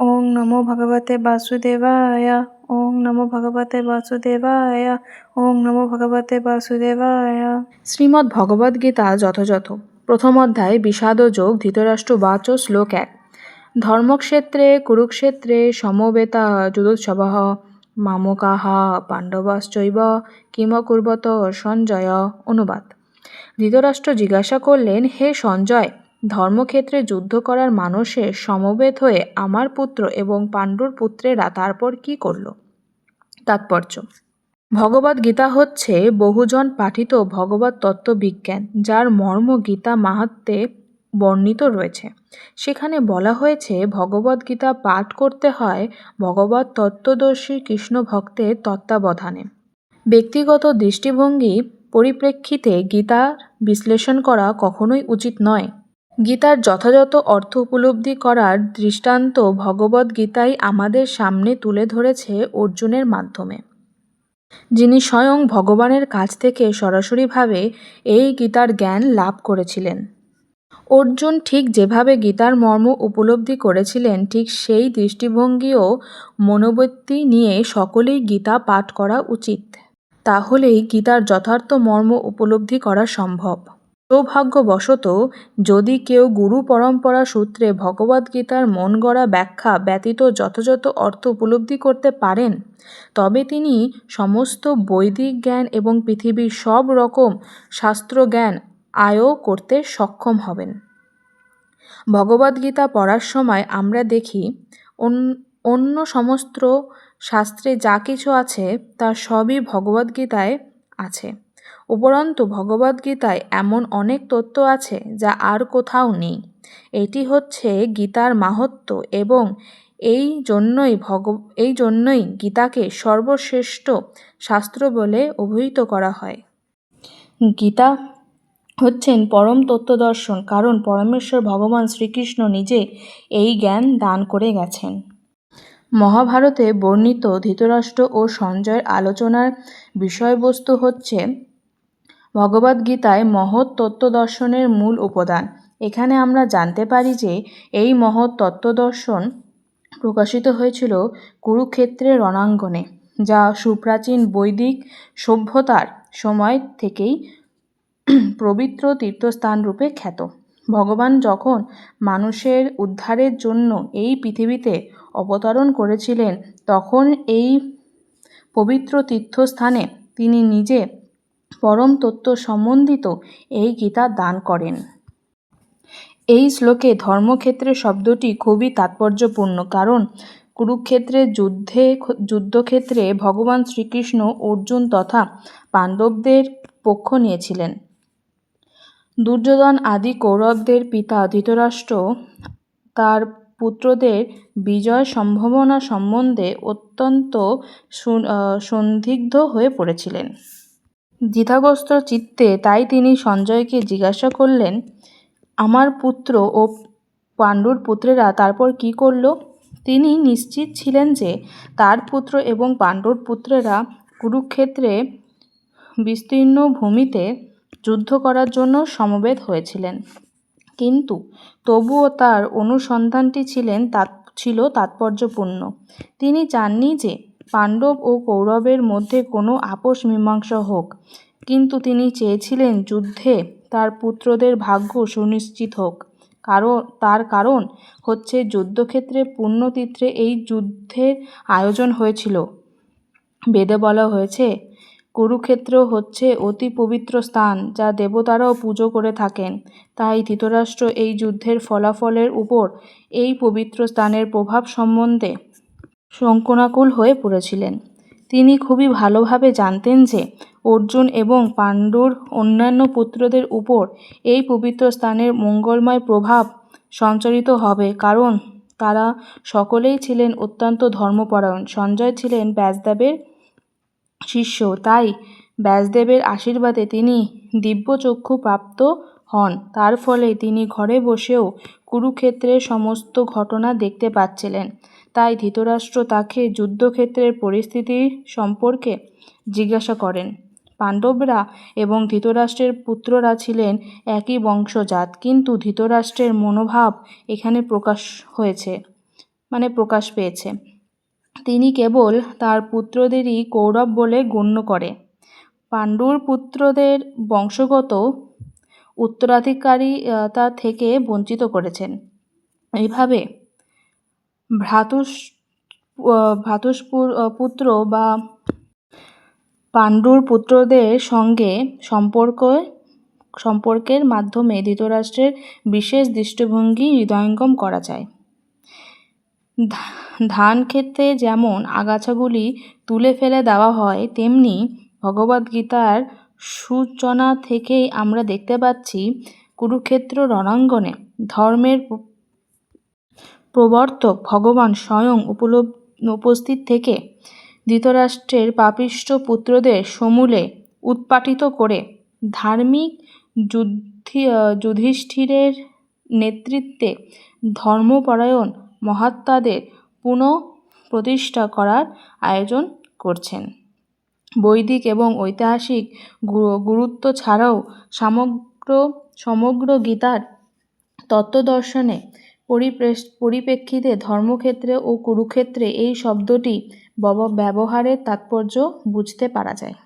ওং নমো ভগবতে বাসুদেবায়, ওং নমো ভগবতে বাসুদেবায়, ওং নমো ভগবতে বাসুদেবায়। শ্রীমদ্ ভগবদ্গীতা যথাযথ। প্রথম অধ্যায়, বিষাদ যোগ, ধৃতরাষ্ট্র বাচ, শ্লোক এক। ধর্মক্ষেত্রে, কুরুক্ষেত্রে, সমবেতা যুদোৎসব মামকাহ, পাণ্ডবাশ্চৈব, কিমকুর্বত, সঞ্জয়, অনুবাদ। ধৃতরাষ্ট্র জিজ্ঞাসা করলেন, হে সঞ্জয় ধর্মক্ষেত্রে যুদ্ধ করার মানুষের সমবেত হয়ে আমার পুত্র এবং পাণ্ডুর পুত্রেরা তারপর কি করল? তাৎপর্য। ভগবদ গীতা হচ্ছে বহুজন পাঠিত ভগবত তত্ত্ববিজ্ঞান, যার মর্ম গীতা মাহাত্মে বর্ণিত রয়েছে। সেখানে বলা হয়েছে ভগবদ গীতা পাঠ করতে হয় ভগবত তত্ত্বদর্শী কৃষ্ণ ভক্তের তত্ত্বাবধানে। ব্যক্তিগত দৃষ্টিভঙ্গি পরিপ্রেক্ষিতে গীতার বিশ্লেষণ করা কখনোই উচিত নয়। গীতার যথাযথ অর্থ উপলব্ধি করার দৃষ্টান্ত ভগবদ্গীতাই আমাদের সামনে তুলে ধরেছে অর্জুনের মাধ্যমে। যিনি স্বয়ং ভগবানের কাছ থেকে সরাসরিভাবে এই গীতার জ্ঞান লাভ করেছিলেন। অর্জুন ঠিক যেভাবে গীতার মর্ম উপলব্ধি করেছিলেন, ঠিক সেই দৃষ্টিভঙ্গি ও মনোবৃত্তি নিয়ে সকলেই গীতা পাঠ করা উচিত। তাহলেই গীতার যথার্থ মর্ম উপলব্ধি করা সম্ভব। সৌভাগ্যবশত, যদি কেউ গুরু পরম্পরা সূত্রে ভগবদ্গীতার মন গড়া ব্যাখ্যা ব্যতীত যথাযথ অর্থ উপলব্ধি করতে পারেন, তবে তিনি সমস্ত বৈদিক জ্ঞান এবং পৃথিবীর সব রকম শাস্ত্রজ্ঞান আয়ও করতে সক্ষম হবেন। ভগবদ্গীতা পড়ার সময় আমরা দেখি অন্য সমস্ত শাস্ত্রে যা কিছু আছে তা সবই ভগবদ্গীতায় আছে। উপরন্তু ভগবদ্গীতায় এমন অনেক তত্ত্ব আছে যা আর কোথাও নেই। এটি হচ্ছে গীতার মাহাত্ম্য এবং এই জন্যই ভগ, এই জন্যই গীতাকে সর্বশ্রেষ্ঠ শাস্ত্র বলে অভিহিত করা হয়। গীতা হচ্ছেন পরম তত্ত্বদর্শন কারণ পরমেশ্বর ভগবান শ্রীকৃষ্ণ নিজে এই জ্ঞান দান করে গেছেন। মহাভারতে বর্ণিত ধৃতরাষ্ট্র ও সঞ্জয়ের আলোচনার বিষয়বস্তু হচ্ছে ভগবদ্গীতায় মহৎ তত্ত্বদর্শনের মূল উপাদান। এখানে আমরা জানতে পারি যে এই মহৎ তত্ত্বদর্শন প্রকাশিত হয়েছিল কুরুক্ষেত্রের রণাঙ্গনে, যা সুপ্রাচীন বৈদিক সভ্যতার সময় থেকেই পবিত্র তীর্থস্থান রূপে খ্যাত। ভগবান যখন মানুষের উদ্ধারের জন্য এই পৃথিবীতে অবতরণ করেছিলেন, তখন এই পবিত্র তীর্থস্থানে তিনি নিজে পরম তত্ত্ব সম্বন্ধিত এই গীতা দান করেন। এই শ্লোকে ধর্মক্ষেত্রে শব্দটি খুবই তাৎপর্যপূর্ণ কারণ কুরুক্ষেত্রের যুদ্ধে যুদ্ধক্ষেত্রে ভগবান শ্রীকৃষ্ণ অর্জুন তথা পাণ্ডবদের পক্ষ নিয়েছিলেন। দুর্যোধন আদি কৌরবদের পিতা ধৃতরাষ্ট্র তার পুত্রদের বিজয় সম্ভাবনা সম্বন্ধে অত্যন্ত সন্দিগ্ধ হয়ে পড়েছিলেন। দ্বিধাগ্রস্ত চিত্তে তাই তিনি সঞ্জয়কে জিজ্ঞাসা করলেন, আমার পুত্র ও পাণ্ডুর পুত্রেরা তারপর কি করল? তিনি নিশ্চিত ছিলেন যে তার পুত্র এবং পাণ্ডুর পুত্রেরা কুরুক্ষেত্রে বিস্তীর্ণ ভূমিতে যুদ্ধ করার জন্য সমবেত হয়েছিলেন। কিন্তু তবুও তার অনুসন্ধানটি ছিলেন তা, ছিল তাৎপর্যপূর্ণ। তিনি চাননি যে পাণ্ডব ও কৌরবের মধ্যে কোনো আপোষ মীমাংসা হোক। কিন্তু তিনি চেয়েছিলেন যুদ্ধে তার পুত্রদের ভাগ্য সুনিশ্চিত হোক। কারণ তার কারণ হচ্ছে যুদ্ধক্ষেত্রে পুণ্যতীর্থে এই যুদ্ধের আয়োজন হয়েছিল। বেদে বলা হয়েছে, কুরুক্ষেত্র হচ্ছে অতি পবিত্র স্থান যা দেবতারাও পুজো করে থাকেন। তাই ধৃতরাষ্ট্র এই যুদ্ধের ফলাফলের উপর এই পবিত্র স্থানের প্রভাব সম্বন্ধে শঙ্কনাকুল হয়ে পড়েছিলেন। তিনি খুবই ভালোভাবে জানতেন যে অর্জুন এবং পাণ্ডুর অন্যান্য পুত্রদের উপর এই পবিত্র স্থানের মঙ্গলময় প্রভাব সঞ্চারিত হবে, কারণ তারা সকলেই ছিলেন অত্যন্ত ধর্মপরায়ণ। সঞ্জয় ছিলেন ব্যাসদেবের শিষ্য, তাই ব্যাসদেবের আশীর্বাদে তিনি দিব্যচক্ষু প্রাপ্ত হন। তার ফলে তিনি ঘরে বসেও কুরুক্ষেত্রের সমস্ত ঘটনা দেখতে পাচ্ছিলেন। তাই ধৃতরাষ্ট্র তাকে যুদ্ধক্ষেত্রের পরিস্থিতি সম্পর্কে জিজ্ঞাসা করেন। পাণ্ডবরা এবং ধৃতরাষ্ট্রের পুত্ররা ছিলেন একই বংশজাত, কিন্তু ধৃতরাষ্ট্রের মনোভাব এখানে প্রকাশ হয়েছে মানে প্রকাশ পেয়েছে। তিনি কেবল তার পুত্রদেরই কৌরব বলে গণ্য করে। পাণ্ডুর পুত্রদের বংশগত উত্তরাধিকারিতা থেকে বঞ্চিত করেছেন। এইভাবে ভ্রাতুস ভ্রাতুষ্পুর পুত্র বা পাণ্ডুর পুত্রদের সঙ্গে সম্পর্ক, সম্পর্কের মাধ্যমে ধৃতরাষ্ট্রের বিশেষ দৃষ্টিভঙ্গি হৃদয়ঙ্গম করা যায়। ধান ক্ষেতে যেমন আগাছাগুলি তুলে ফেলে দেওয়া হয়, তেমনি ভগবদ্গীতার সূচনা থেকেই আমরা দেখতে পাচ্ছি কুরুক্ষেত্র রণাঙ্গনে ধর্মের প্রবর্তক ভগবান স্বয়ং উপলব উপস্থিত থেকে ধৃতরাষ্ট্রের পাপিষ্ঠ পুত্রদের সমূলে উৎপাটিত করে ধার্মিক যুদ্ধি যুধিষ্ঠিরের নেতৃত্বে ধর্মপরায়ণ মহাত্মাদের পুনঃ প্রতিষ্ঠা করার আয়োজন করছেন। বৈদিক এবং ঐতিহাসিক গুরুত্ব ছাড়াও সমগ্র সমগ্র গীতার তত্ত্বদর্শনে পরিপ্রেক্ষিতে ধর্মক্ষেত্রে ও কুরুক্ষেত্রে এই শব্দটি ব্যবহারের তাৎপর্য বুঝতে পারা যায়।